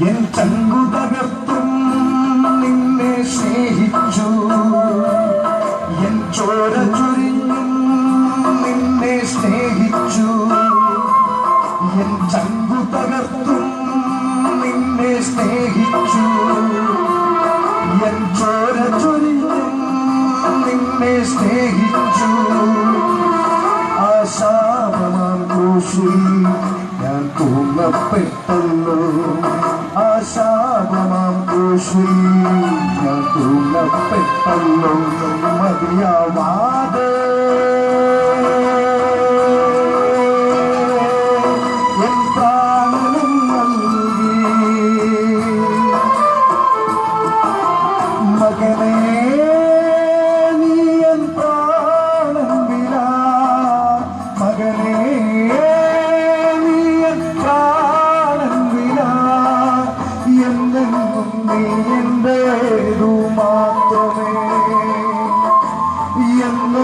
N ചങ്കു തകർത്തും നിന്നെ സ്നേഹിച്ചു. N ചോര ചൊരിഞ്ഞും നിന്നെ സ്നേഹിച്ചു. എൻ ചങ്കു തകർത്തും നിന്നെ സ്നേഹിച്ചു. എൻ ചോര ചൊരിഞ്ഞും നിന്നെ സ്നേഹിച്ചു. ആശാപമാം ക്രൂശിൽ ഞാൻ തൂങ്ങപ്പെട്ടല്ലോ. ആശാപമാം ക്രൂശിൽ ഞാൻ തൂങ്ങപ്പെട്ടല്ലോ മതിയാവാതെ.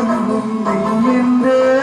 എന്നെന്നും നീ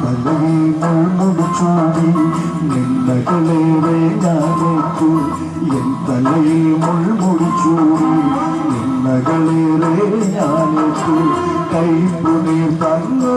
തലയിൽ മുൾമുടിച്ചൂടി നിന്നകളേറെ ഞാനേറ്റു എൻ തലയിൽ മുൾമുടിച്ചൂടി നിന്നകളേറെ ഞാനേറ്റു കൈപ്പുനീർ തന്നു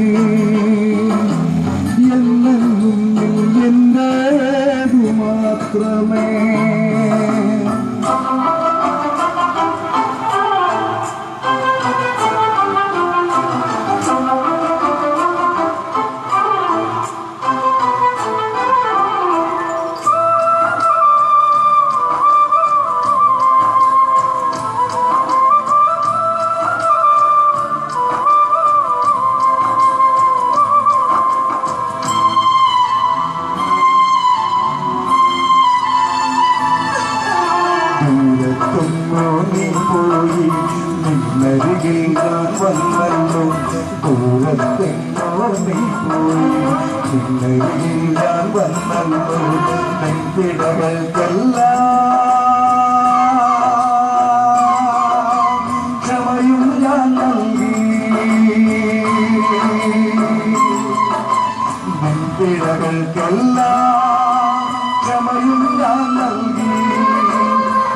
ദൂരത്തൊന്നോ നീ പോയി നിന്നരികിൽ ഞാൻ വന്നല്ലോ ദൂരത്തെങ്ങോ നീ പോയി നിന്നരികിൽ ഞാൻ വന്നല്ലോ നെഞ്ചിടകൾക്കെല്ലാം ക്ഷമയും ഞാൻ നൽകി നെഞ്ചിടകൾക്കെല്ലാം ക്ഷമയും ഞാൻ നൽകി.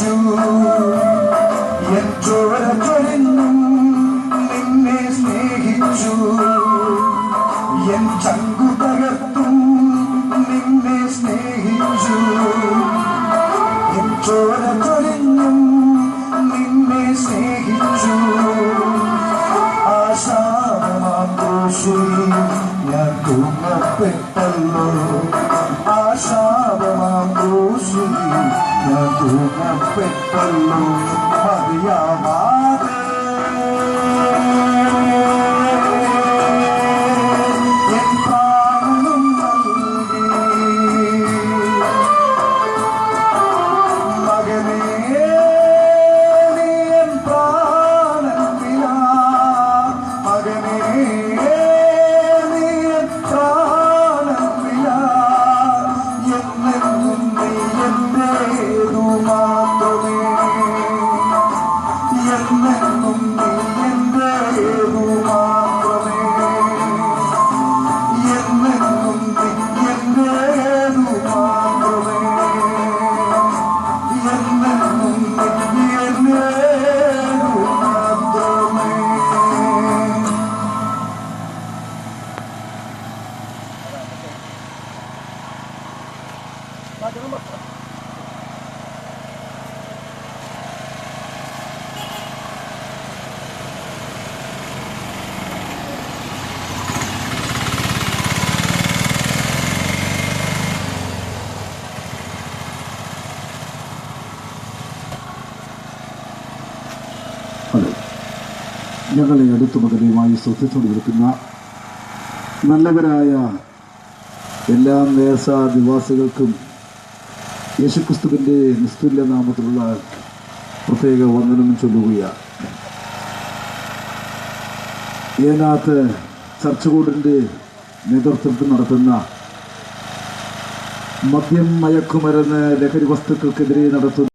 സ്നേഹിച്ചു Thank you. ഞങ്ങളെ അടുത്തു മുതലുമായി ശ്രദ്ധിച്ചുകൊണ്ട് നിൽക്കുന്ന നല്ലവരായ എല്ലാ നേസാദിവാസികൾക്കും യേശുക്രിസ്തുവിന്റെ നിസ്തുല്യ നാമത്തിലുള്ള പ്രത്യേക വന്ദനം ചൊല്ലുകയാണ്. ഏനാത്ത് ചർച്ച് കൂടിന്റെ നേതൃത്വത്തിൽ നടത്തുന്ന മദ്യം മയക്കുമരുന്ന് ലഹരി വസ്തുക്കൾക്കെതിരെ നടത്തുന്ന